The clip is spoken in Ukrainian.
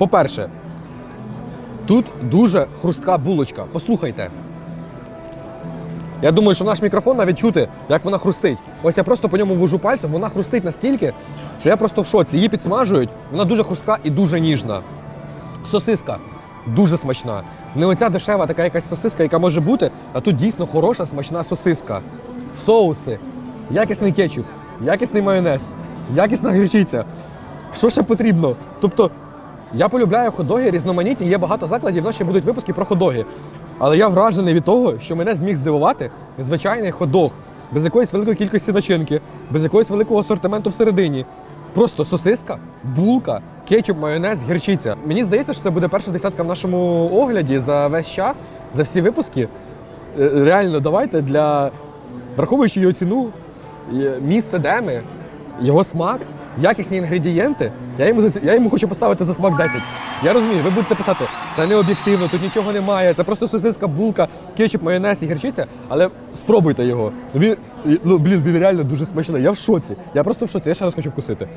По-перше, тут дуже хрустка булочка. Послухайте. Я думаю, що наш мікрофон навіть чути, як вона хрустить. Ось я просто по ньому вожу пальцем, вона хрустить настільки, що я просто в шоці. Її підсмажують, вона дуже хрустка і дуже ніжна. Сосиска дуже смачна. Не оця дешева така якась сосиска, яка може бути, а тут дійсно хороша смачна сосиска. Соуси, якісний кетчуп, якісний майонез, якісна гірчиця. Що ще потрібно? Тобто, я полюбляю ходоги різноманітні, є багато закладів, ще будуть випуски про ходоги. Але я вражений від того, що мене зміг здивувати звичайний ходог, без якоїсь великої кількості начинки, без якогось великого асортименту всередині. Просто сосиска, булка, кетчуп, майонез, гірчиця. Мені здається, що це буде перша десятка в нашому огляді за весь час, за всі випуски. Е, Реально, давайте для враховуючи його ціну, місце, де ми, його смак, якісні інгредієнти, я йому, я йому хочу поставити за смак 10. Я розумію, ви будете писати, це не об'єктивно, тут нічого немає, це просто сосиска, булка, кетчуп, майонез і гірчиця, але спробуйте його. Він, ну, блін, він реально дуже смачний. Я в шоці. Я просто в шоці. Я ще раз хочу вкусити.